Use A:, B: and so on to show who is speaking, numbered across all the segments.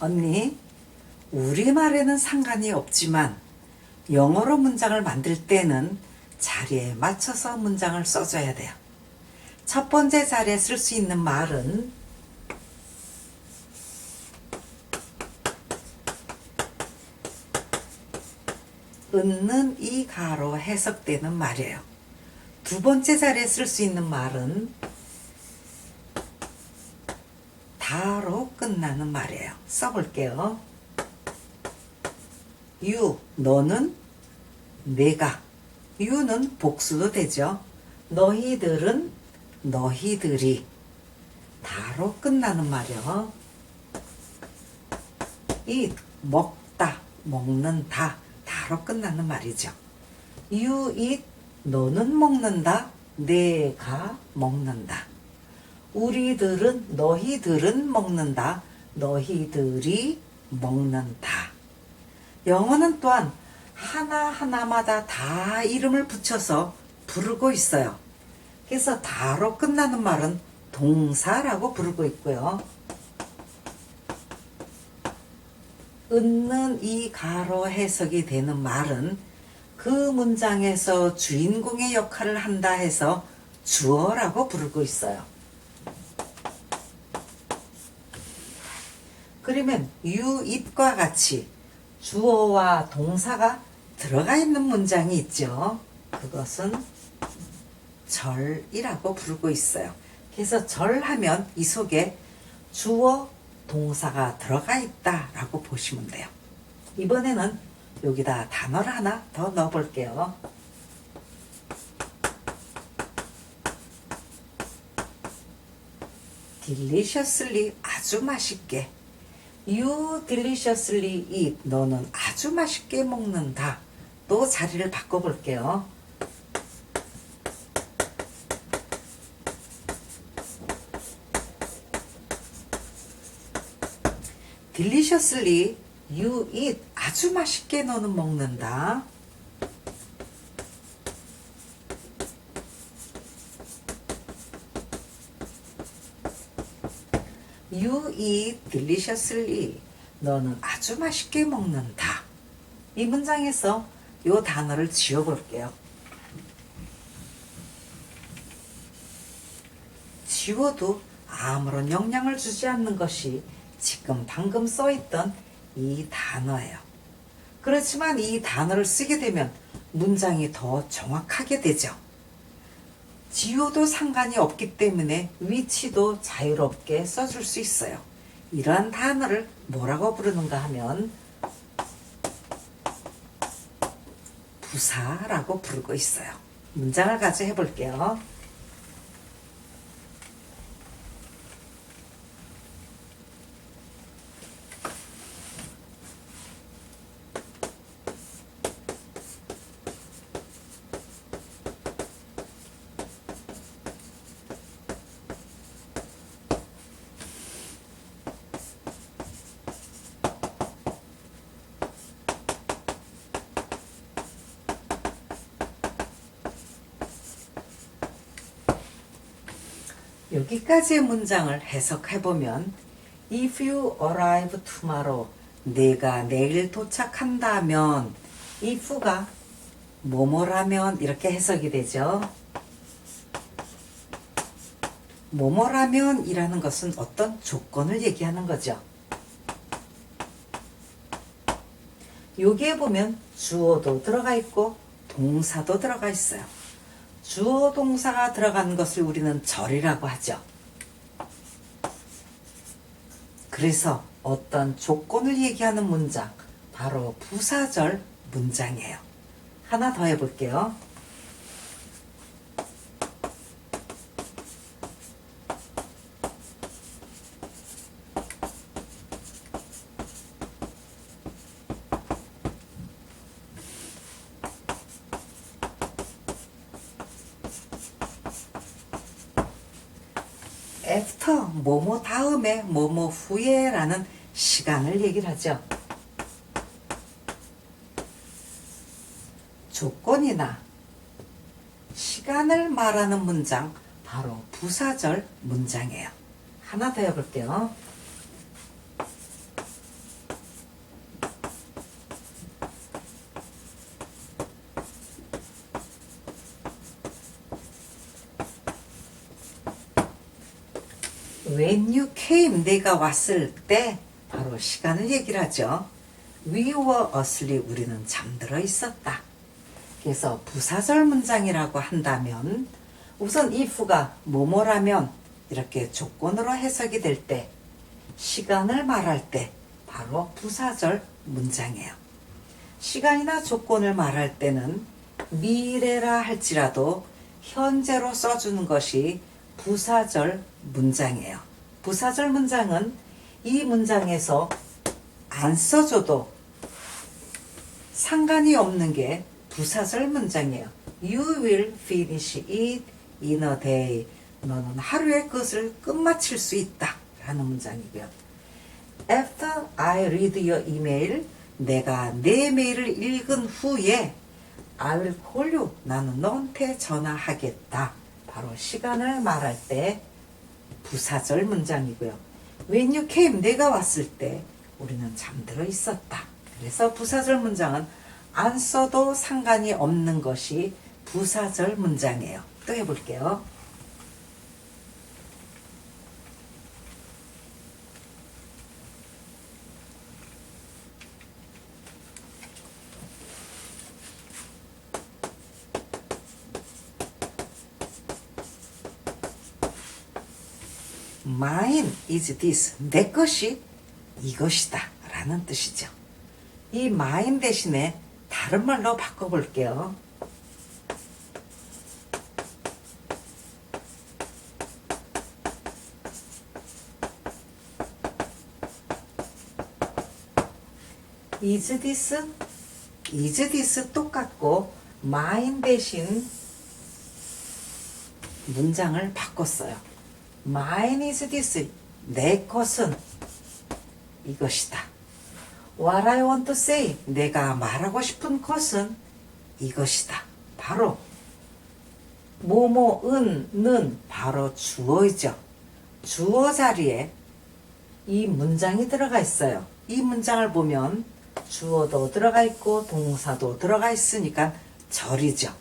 A: 언니, 우리말에는 상관이 없지만 영어로 문장을 만들 때는 자리에 맞춰서 문장을 써줘야 돼요. 첫 번째 자리에 쓸 수 있는 말은 은는 이 가로 해석되는 말이에요. 두 번째 자리에 쓸 수 있는 말은 다로 끝나는 말이에요. 써볼게요. 유, 너는 내가. 유는 복수도 되죠. 너희들은 너희들이. 다로 끝나는 말이요. 이 먹다, 먹는다. 다로 끝나는 말이죠. you 너는 먹는다. 내가 먹는다. 우리들은 너희들은 먹는다. 너희들이 먹는다. 영어는 또한 하나하나마다 다 이름을 붙여서 부르고 있어요. 그래서 다로 끝나는 말은 동사라고 부르고 있고요. 은는 이 가로 해석이 되는 말은 그 문장에서 주인공의 역할을 한다 해서 주어라고 부르고 있어요. 그러면 it과 같이 주어와 동사가 들어가 있는 문장이 있죠. 그것은 절이라고 부르고 있어요. 그래서 절하면 이 속에 주어, 동사가 들어가 있다라고 보시면 돼요. 이번에는 여기다 단어를 하나 더 넣어 볼게요. deliciously 아주 맛있게 You deliciously eat. 너는 아주 맛있게 먹는다. 또 자리를 바꿔볼게요. deliciously you eat. 아주 맛있게 너는 먹는다. You eat deliciously. 너는 아주 맛있게 먹는다. 이 문장에서 이 단어를 지워볼게요. 지워도 아무런 영향을 주지 않는 것이 지금 방금 써있던 이 단어예요. 그렇지만 이 단어를 쓰게 되면 문장이 더 정확하게 되죠. 지워도 상관이 없기 때문에 위치도 자유롭게 써줄 수 있어요. 이러한 단어를 뭐라고 부르는가 하면 부사라고 부르고 있어요. 문장을 가져 해볼게요. 여기까지의 문장을 해석해보면 If you arrive tomorrow 내가 내일 도착한다면 if가 뭐뭐라면 이렇게 해석이 되죠. 뭐뭐라면 이라는 것은 어떤 조건을 얘기하는 거죠. 여기에 보면 주어도 들어가 있고 동사도 들어가 있어요. 주어 동사가 들어간 것을 우리는 절이라고 하죠. 그래서 어떤 조건을 얘기하는 문장, 바로 부사절 문장이에요. 하나 더 해볼게요. After 뭐뭐 다음에 뭐뭐 후에 라는 시간을 얘기를 하죠. 조건이나 시간을 말하는 문장 바로 부사절 문장이에요. 하나 더 해볼게요. When you came, 내가 왔을 때 바로 시간을 얘기를 하죠. We were asleep, 우리는 잠들어 있었다. 그래서 부사절 문장이라고 한다면 우선 if가 뭐뭐라면 이렇게 조건으로 해석이 될 때 시간을 말할 때 바로 부사절 문장이에요. 시간이나 조건을 말할 때는 미래라 할지라도 현재로 써주는 것이 부사절 문장이에요. 부사절 문장은 이 문장에서 안 써줘도 상관이 없는 게 부사절 문장이에요. You will finish it in a day. 너는 하루에 그것을 끝마칠 수 있다. 라는 문장이고요. After I read your email, 내가 내 메일을 읽은 후에 I will call you. 나는 너한테 전화하겠다. 바로 시간을 말할 때 부사절 문장이고요. When you came, 내가 왔을 때 우리는 잠들어 있었다. 그래서 부사절 문장은 안 써도 상관이 없는 것이 부사절 문장이에요. 또 해볼게요. Mine is this. 내 것이 이것이다. 라는 뜻이죠. 이 mine 대신에 다른 말로 바꿔볼게요. is this, is this 똑같고 mine 대신 문장을 바꿨어요. Mine is this. 내 것은 이것이다. What I want to say. 내가 말하고 싶은 것은 이것이다. 바로 뭐뭐은는 바로 주어이죠. 주어 자리에 이 문장이 들어가 있어요. 이 문장을 보면 주어도 들어가 있고 동사도 들어가 있으니까 절이죠.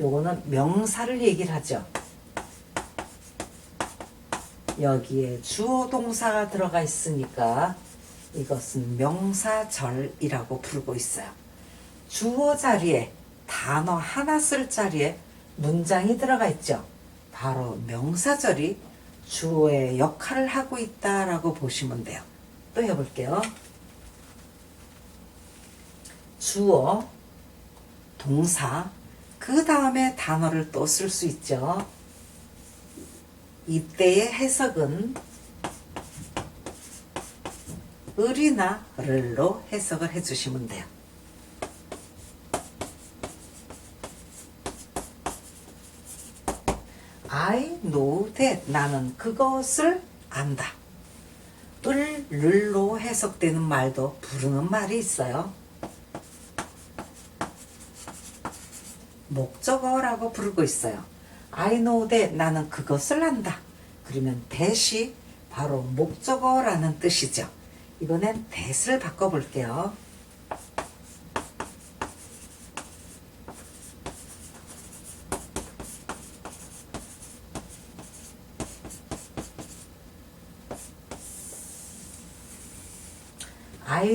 A: 요거는 명사를 얘기를 하죠. 여기에 주어 동사가 들어가 있으니까 이것은 명사절이라고 부르고 있어요. 주어 자리에 단어 하나 쓸 자리에 문장이 들어가 있죠. 바로 명사절이 주어의 역할을 하고 있다라고 보시면 돼요. 또 해볼게요. 주어, 동사, 그 다음에 단어를 또 쓸 수 있죠. 이때의 해석은 을이나 를로 해석을 해주시면 돼요. I know that 나는 그것을 안다. 을, 를로 해석되는 말도 부르는 말이 있어요. 목적어라고 부르고 있어요. I know that 나는 그것을 안다. 그러면 that이 바로 목적어라는 뜻이죠. 이번엔 that을 바꿔볼게요.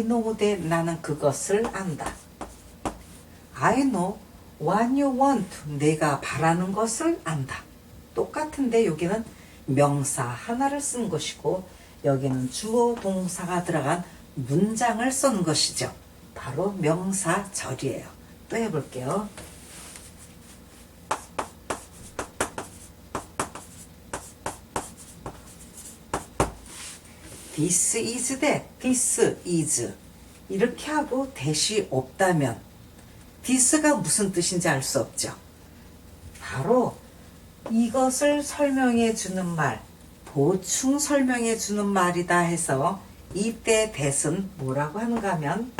A: Know that 나는 그것을 안다. Know what you want. 내가 바라는 것을 안다. 똑같은데 여기는 명사 하나를 쓴 것이고 여기는 주어 동사가 들어간 문장을 쓴 것이죠. 바로 명사절이에요. 또 해볼게요. This is that. This is. 이렇게 하고 대시 없다면 this가 무슨 뜻인지 알 수 없죠. 바로 이것을 설명해 주는 말, 보충 설명해 주는 말이다 해서 이때 that은 뭐라고 하는가 하면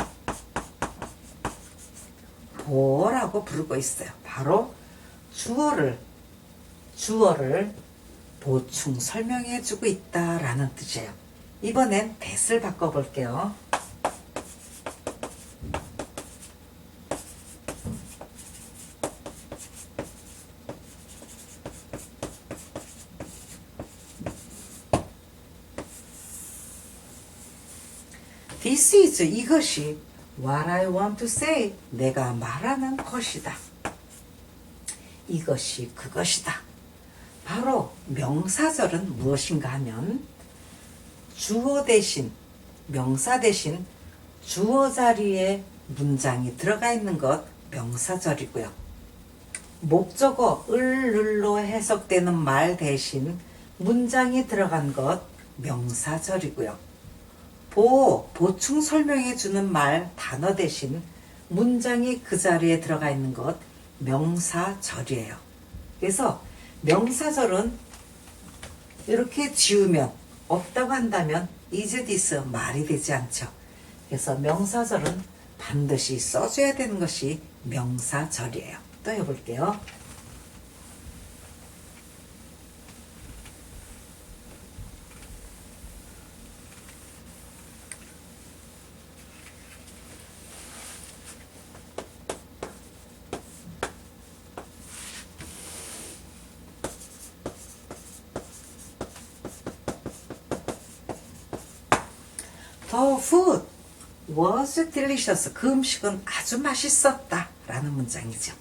A: 보라고 부르고 있어요. 바로 주어를 주어를 보충 설명해 주고 있다라는 뜻이에요. 이번엔 that을 바꿔 볼게요. This is 이것이 what I want to say 내가 말하는 것이다. 이것이 그것이다. 바로 명사절은 무엇인가 하면 주어 대신 명사 대신 주어 자리에 문장이 들어가 있는 것 명사절이고요. 목적어 을을로 해석되는 말 대신 문장이 들어간 것 명사절이고요. 보 보충 설명해 주는 말 단어 대신 문장이 그 자리에 들어가 있는 것 명사절이에요. 그래서 명사절은 이렇게 지우면 없다고 한다면 is this 말이 되지 않죠. 그래서 명사절은 반드시 써줘야 되는 것이 명사절이에요. 또 해볼게요. The food was delicious. 그 음식은 아주 맛있었다. 라는 문장이죠.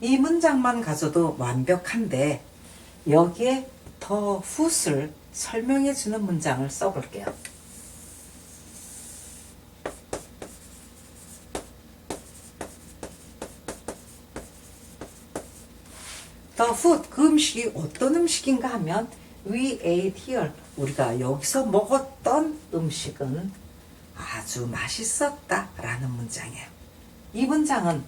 A: 이 문장만 가져도 완벽한데 여기에 the food을 설명해 주는 문장을 써볼게요. The food, 그 음식이 어떤 음식인가 하면 We ate here. 우리가 여기서 먹었던 음식은 아주 맛있었다. 라는 문장이에요. 이 문장은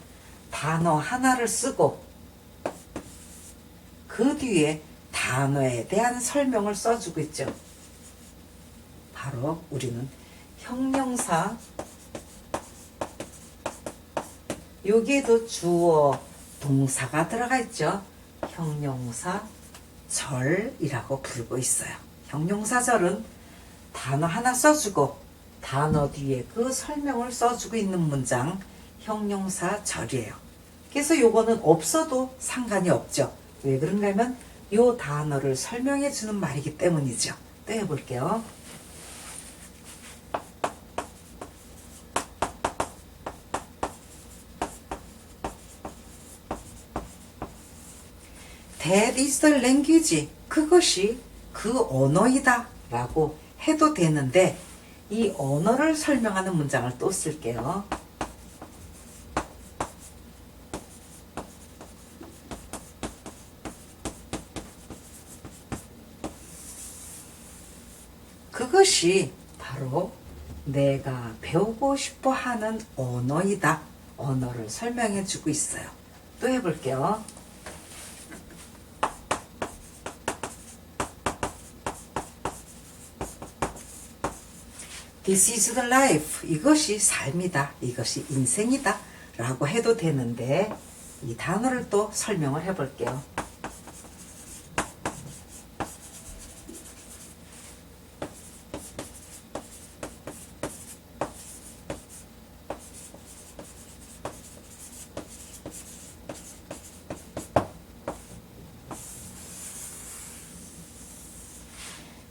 A: 단어 하나를 쓰고 그 뒤에 단어에 대한 설명을 써주고 있죠. 바로 우리는 형용사 여기에도 주어 동사가 들어가 있죠. 형용사 절이라고 부르고 있어요. 형용사절은 단어 하나 써주고 단어 뒤에 그 설명을 써주고 있는 문장 형용사 절이에요. 그래서 요거는 없어도 상관이 없죠. 왜 그런가 하면 요 단어를 설명해 주는 말이기 때문이죠. 또 해볼게요. That is the. 그것이 그 언어이다. 라고 해도 되는데, 이 언어를 설명하는 문장을 또 쓸게요. 그것이 바로 내가 배우고 싶어 하는 언어이다. 언어를 설명해 주고 있어요. 또 해볼게요. This is the life. 이것이 삶이다. 이것이 인생이다. 라고 해도 되는데, 이 단어를 또 설명을 해볼게요.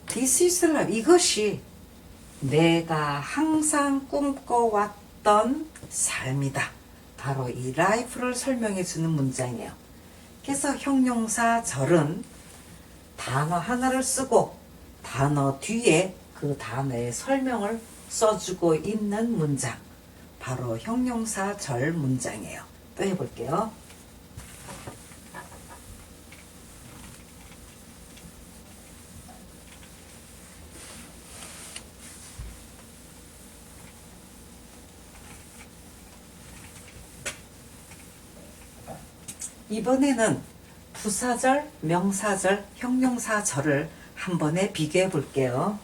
A: This is life. 이것이 내가 항상 꿈꿔왔던 삶이다. 바로 이 life를 설명해 주는 문장이에요. 그래서 형용사 절은 단어 하나를 쓰고 단어 뒤에 그 단어의 설명을 써주고 있는 문장. 바로 형용사 절 문장이에요. 또 해볼게요. 이번에는 부사절, 명사절, 형용사절을 한 번에 비교해 볼게요.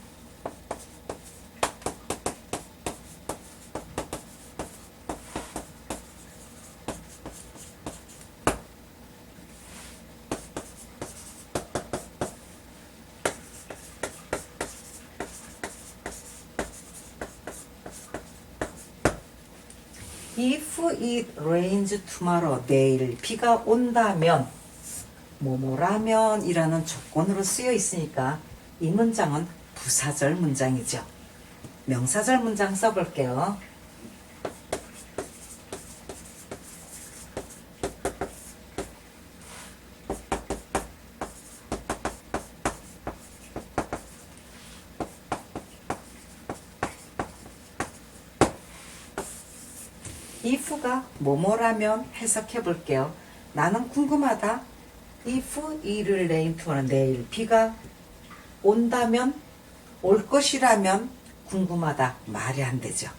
A: If it rains tomorrow, 내일 비가 온다면, 뭐뭐라면이라는 조건으로 쓰여 있으니까 이 문장은 부사절 문장이죠. 명사절 문장 써볼게요. if가 뭐뭐라면 해석해 볼게요. 나는 궁금하다. if 이를 rain to는 내일 비가 온다면 올 것이라면 궁금하다 말이 안 되죠.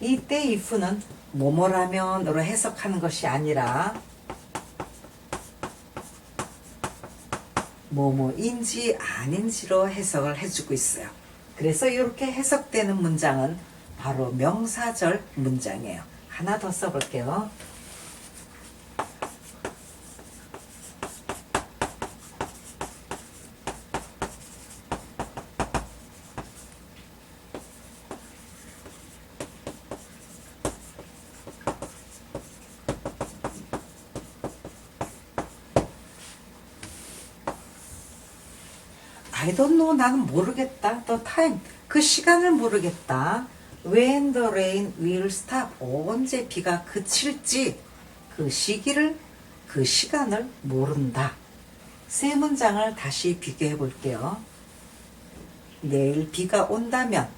A: 이때 if는 뭐뭐라면으로 해석하는 것이 아니라 뭐뭐인지 아닌지로 해석을 해주고 있어요. 그래서 이렇게 해석되는 문장은 바로 명사절 문장이에요. 하나 더 써볼게요. I don't. 나는 모르겠다. The. 그 시간을 모르겠다. When the rain will stop. 언제 비가 그칠지 그 시기를 그 시간을 모른다. 세 문장을 다시 비교해 볼게요. 내일 비가 온다면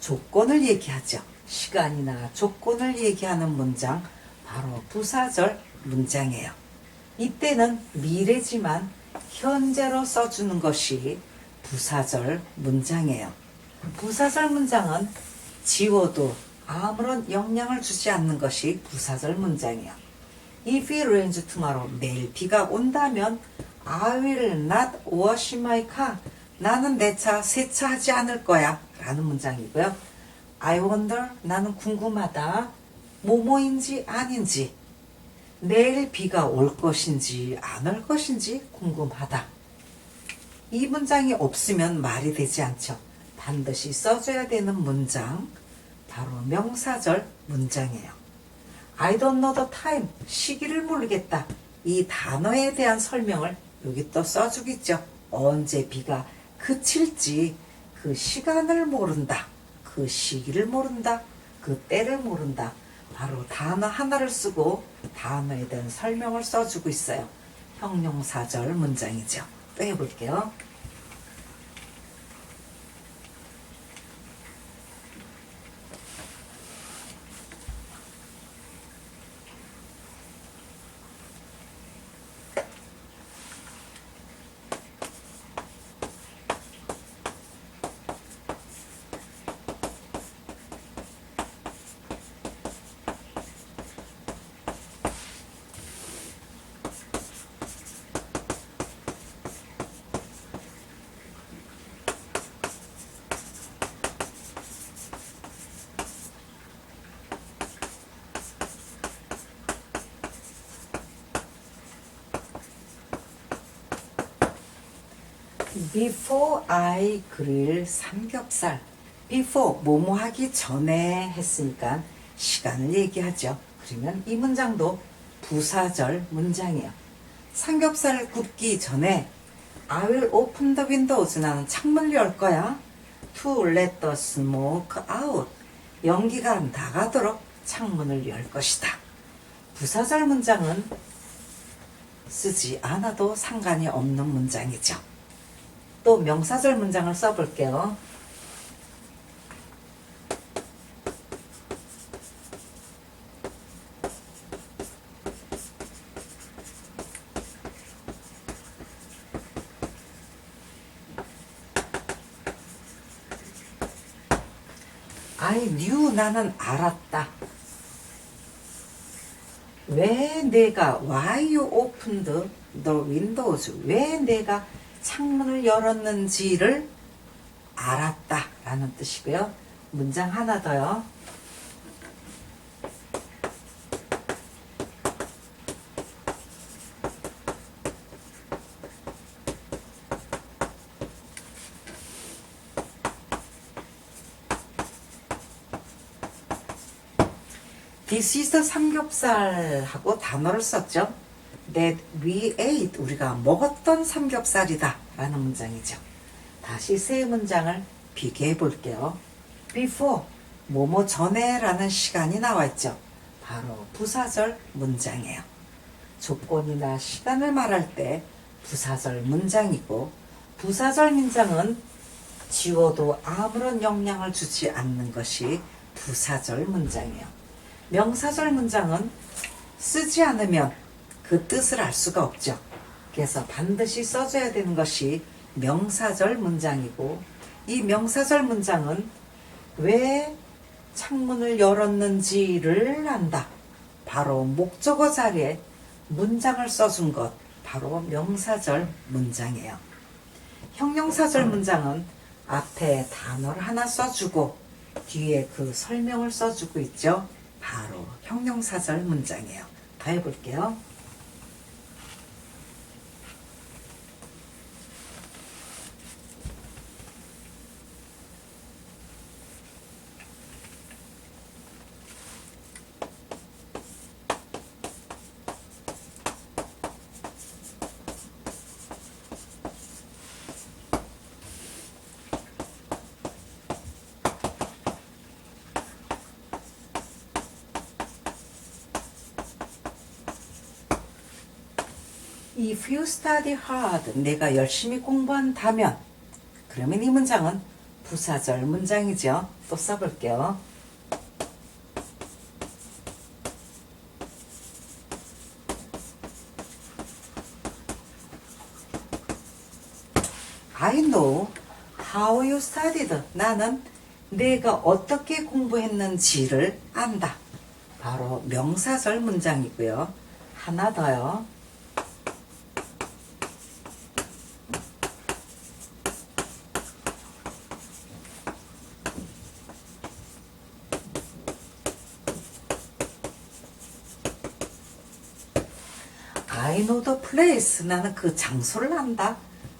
A: 조건을 얘기하죠. 시간이나 조건을 얘기하는 문장 바로 부사절 문장이에요. 이때는 미래지만 현재로 써주는 것이 부사절 문장이에요. 부사절 문장은 지워도 아무런 영향을 주지 않는 것이 부사절 문장이에요. If it rains tomorrow, 내일 비가 온다면 I will not wash my car. 나는 내 차 세차하지 않을 거야. 라는 문장이고요. I wonder, 나는 궁금하다. 뭐뭐인지 아닌지. 내일 비가 올 것인지 안 올 것인지 궁금하다. 이 문장이 없으면 말이 되지 않죠. 반드시 써줘야 되는 문장, 바로 명사절 문장이에요. I don't know the time, 시기를 모르겠다. 이 단어에 대한 설명을 여기 또 써주겠죠. 언제 비가 그칠지 그 시간을 모른다. 그 시기를 모른다. 그 때를 모른다. 바로 단어 하나를 쓰고 단어에 대한 설명을 써주고 있어요. 형용사절 문장이죠. 또 해볼게요. Before I grill 삼겹살. Before 뭐뭐 하기 전에 했으니까 시간을 얘기하죠. 그러면 이 문장도 부사절 문장이에요. 삼겹살을 굽기 전에 I will open the windows. 나는 창문을 열 거야. To let the smoke out. 연기가 나가도록 창문을 열 것이다. 부사절 문장은 쓰지 않아도 상관이 없는 문장이죠. 또 명사절 문장을 써볼게요. I knew 나는 알았다. 왜 내가 why you opened 왜 내가 창문을 열었는지를 알았다 라는 뜻이고요. 문장 하나 더요. The 삼겹살하고 단어를 썼죠. That we ate 우리가 먹었던 삼겹살이다 라는 문장이죠. 다시 세 문장을 비교해 볼게요. before 뭐뭐 전에 라는 시간이 나와 있죠. 바로 부사절 문장이에요. 조건이나 시간을 말할 때 부사절 문장이고 부사절 문장은 지워도 아무런 영향을 주지 않는 것이 부사절 문장이에요. 명사절 문장은 쓰지 않으면 그 뜻을 알 수가 없죠. 그래서 반드시 써줘야 되는 것이 명사절 문장이고 이 명사절 문장은 왜 창문을 열었는지를 안다. 바로 목적어 자리에 문장을 써준 것 바로 명사절 문장이에요. 형용사절 문장은 앞에 단어를 하나 써주고 뒤에 그 설명을 써주고 있죠. 바로 형용사절 문장이에요. 더 해볼게요. If you study hard, 내가 열심히 공부한다면, 그러면 이 문장은 부사절 문장이죠. 또 써볼게요. I know how you studied. 나는 내가 어떻게 공부했는지를 안다. 바로 명사절 문장이고요. 하나 더요. I know the place. 나는 그 장소를 안다.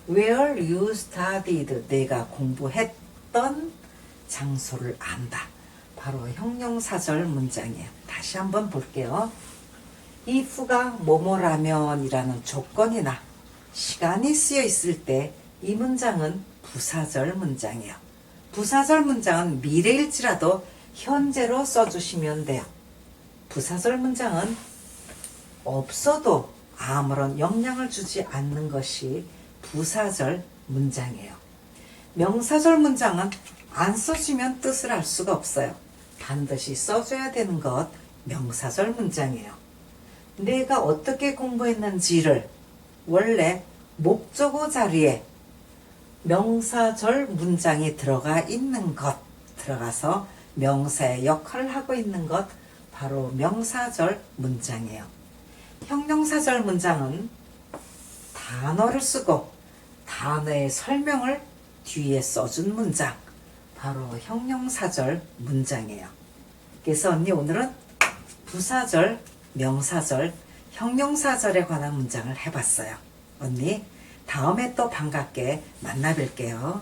A: Where you studied. 내가 공부했던 장소를 안다. 바로 형용사절 문장이에요. 다시 한번 볼게요. if가 뭐뭐라면이라는 조건이나 시간이 쓰여 있을 때 이 문장은 부사절 문장이에요. 부사절 문장은 미래일지라도 현재로 써주시면 돼요. 부사절 문장은 없어도 아무런 영향을 주지 않는 것이 부사절 문장이에요. 명사절 문장은 안 써주면 뜻을 알 수가 없어요. 반드시 써줘야 되는 것 명사절 문장이에요. 내가 어떻게 공부했는지를 원래 목적어 자리에 명사절 문장이 들어가 있는 것, 들어가서 명사의 역할을 하고 있는 것, 바로 명사절 문장이에요. 형용사절 문장은 단어를 쓰고 단어의 설명을 뒤에 써준 문장, 바로 형용사절 문장이에요. 그래서 언니 오늘은 부사절, 명사절, 형용사절에 관한 문장을 해봤어요. 언니, 다음에 또 반갑게 만나 뵐게요.